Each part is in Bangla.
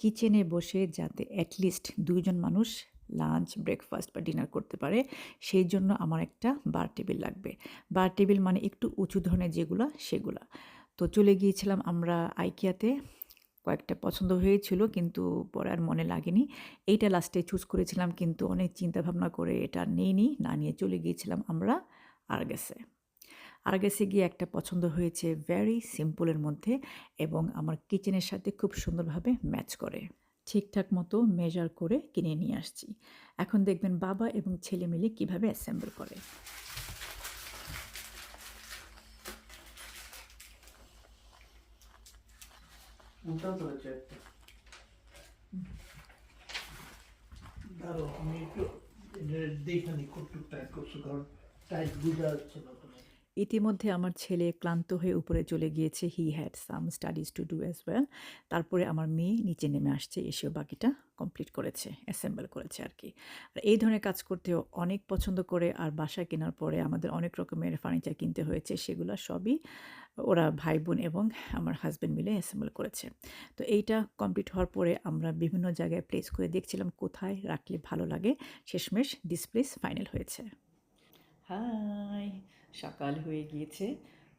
কিচেনে বসে যাতে অ্যাটলিস্ট দুইজন মানুষ লাঞ্চ ব্রেকফাস্ট বা ডিনার করতে পারে, সেই জন্য আমার একটা বার টেবিল লাগবে। বার টেবিল মানে একটু উঁচু ধরনের যেগুলা, সেগুলা। তো চলে গিয়েছিলাম আমরা আইকিয়াতে কয়েকটা পছন্দ হয়েছিল কিন্তু পরে আর মনে লাগেনি। এইটা লাস্টে চুজ করেছিলাম কিন্তু অনেক চিন্তা ভাবনা করে এটা নেইনি। না নিয়ে চলে গিয়েছিলাম আমরা আর গেছে আর গেছে গিয়ে একটা পছন্দ হয়েছে ভেরি সিম্পলের মধ্যে এবং আমার কিচেনের সাথে খুব সুন্দরভাবে ম্যাচ করে। ঠিকঠাক মতো মেজার করে কিনে নিয়ে আসছি। এখন দেখবেন বাবা এবং ছেলে মিলে কীভাবে অ্যাসেম্বল করে। উল্টাও ধরেছে একটা। দাঁড়ো আমি একটু দেখে নি কতটুকু টাইট করছ, কারণ টাইট বোঝা যাচ্ছে না ইতিমধ্যে আমার ছেলে ক্লান্ত হয়ে উপরে চলে গিয়েছে। He had some studies to do as well তারপরে আমার মেয়ে নিচে নেমে আসছে, এসেও বাকিটা কমপ্লিট করেছে অ্যাসেম্বল করেছে আর কি আর এই ধরনের কাজ করতেও অনেক পছন্দ করে আর বাসা কেনার পরে আমাদের অনেক রকমের ফার্নিচার কিনতে হয়েছে, সেগুলো সবই ওরা ভাই বোন এবং আমার হাজব্যান্ড মিলে অ্যাসেম্বল করেছে। তো এইটা কমপ্লিট হওয়ার পরে আমরা বিভিন্ন জায়গায় প্লেস করে দেখছিলাম কোথায় রাখলে ভালো লাগে। শেষমেশ ডিসপ্লেস ফাইনাল হয়েছে। হাই, সকাল হয়ে গিয়েছে।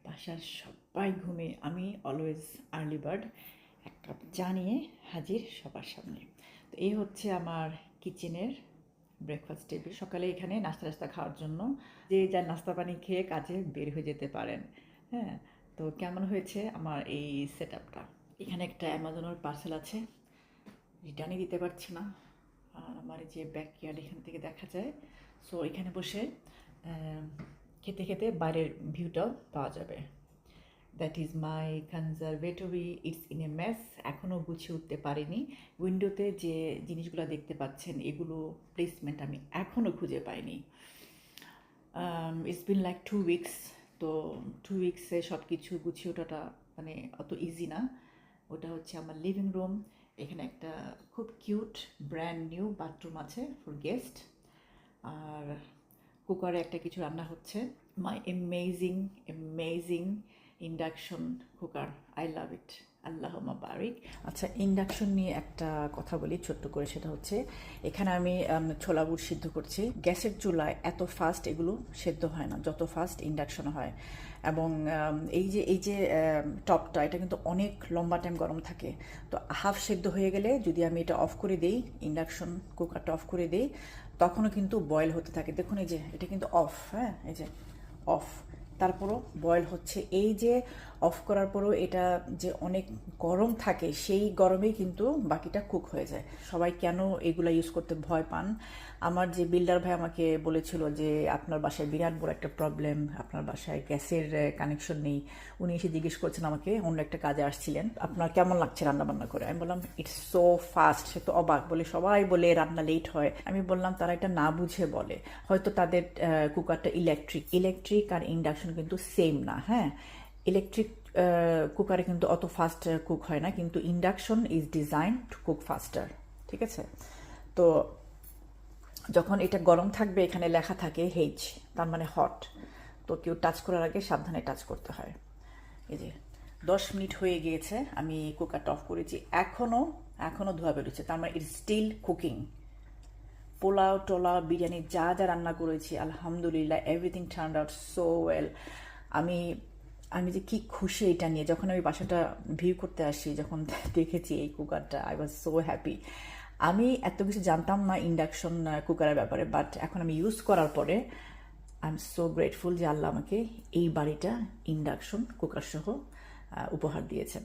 বাসার সবাই ঘুমে আমি অলওয়েজ আর্লি বার্ড এক কাপ চা নিয়ে হাজির সবার সামনে। তো এই হচ্ছে আমার কিচেনের ব্রেকফাস্ট টেবিল সকালে এখানে নাস্তা টাস্তা খাওয়ার জন্য যে যা নাস্তা পানি খেয়ে কাজে বের হয়ে যেতে পারেন। হ্যাঁ তো কেমন হয়েছে আমার এই সেট আপটা এখানে একটা অ্যামাজনের পার্সেল আছে রিটার্নই দিতে পারছি না। আর আমার যে ব্যাকয়ার্ড এখান থেকে দেখা যায়। সো এখানে বসে খেতে খেতে বাইরের ভিউটাও পাওয়া যাবে। That is my conservatory it's in a mess এখনও গুছিয়ে উঠতে পারিনি। উইন্ডোতে যে জিনিসগুলো দেখতে পাচ্ছেন, এগুলো প্লেসমেন্ট আমি এখনও খুঁজে পাইনি। It's been like two weeks তো টু উইকসে সব কিছু গুছিয়ে ওঠাটা মানে অত ইজি না। ওটা হচ্ছে আমার লিভিং রুম এখানে একটা খুব কিউট ব্র্যান্ড নিউ বাথরুম আছে ফর গেস্ট আর কুকারে একটা কিছু রান্না হচ্ছে। My amazing amazing induction cooker I love it আল্লাহ বারিক। আচ্ছা ইন্ডাকশন নিয়ে একটা কথা বলি ছোট্ট করে, সেটা হচ্ছে এখানে আমি ছোলা বুট সিদ্ধ করছি। গ্যাসের চুলায় এত ফাস্ট এগুলো সেদ্ধ হয় না, যত ফাস্ট ইন্ডাকশন হয়। এবং এই যে এই যে টপটা, এটা কিন্তু অনেক লম্বা টাইম গরম থাকে। তো হাফ সেদ্ধ হয়ে গেলে যদি আমি এটা অফ করে দিই, ইন্ডাকশন কুকারটা অফ করে দিই, তখনও কিন্তু বয়েল হতে থাকে। দেখুন এই যে, এটা কিন্তু অফ হ্যাঁ? এই যে অফ তারপরও বয়েল হচ্ছে। এই যে অফ করার পরও এটা যে অনেক গরম থাকে, সেই গরমেই কিন্তু বাকিটা কুক হয়ে যায়। সবাই কেন এগুলা ইউজ করতে ভয় পান? আমার যে বিল্ডার ভাই আমাকে বলেছিল যে, আপনার বাসায় বিরাট বড় একটা প্রবলেম আপনার বাসায় গ্যাসের কানেকশন নেই। উনি এসে জিজ্ঞেস করছেন আমাকে, অন্য একটা কাজে আসছিলেন, আপনার কেমন লাগছে রান্না বান্না করে? আমি বললাম ইটস সো ফাস্ট সে তো অবাক, বলে, সবাই বলে রান্না লেট হয়। আমি বললাম, তারা এটা না বুঝে বলে। হয়তো তাদের কুকারটা ইলেকট্রিক ইলেকট্রিক আর ইন্ডাকশন কিন্তু সেম না হ্যাঁ? ইলেকট্রিক কুকারে কিন্তু অত ফাস্ট কুক হয় না, কিন্তু induction is design to cook faster ঠিক আছে? তো যখন এটা গরম থাকবে, এখানে লেখা থাকে হেজ তার মানে হট তো কেউ টাচ করার আগে সাবধানে টাচ করতে হয়। এই যে, দশ মিনিট হয়ে গিয়েছে, আমি কুকারটা অফ করেছি এখনও এখনও ধোয়া বেরোচ্ছে, তার মানে ইট স্টিল কুকিং পোলাও, টোলাও, বিরিয়ানি যা যা রান্না করেছি, আলহামদুলিল্লাহ everything turn out so well আমি আমি যে কি খুশি এটা নিয়ে। যখন আমি বাসাটা ভিউ করতে আসি, যখন দেখেছি এই কুকারটা আই ওয়াজ সো হ্যাপি আমি এত কিছু জানতাম না ইন্ডাকশন কুকারের ব্যাপারে বাট এখন আমি ইউজ করার পরে আই এম সো গ্রেটফুল যে আল্লাহ আমাকে এই বাড়িটা ইন্ডাকশন কুকার সহ উপহার দিয়েছেন।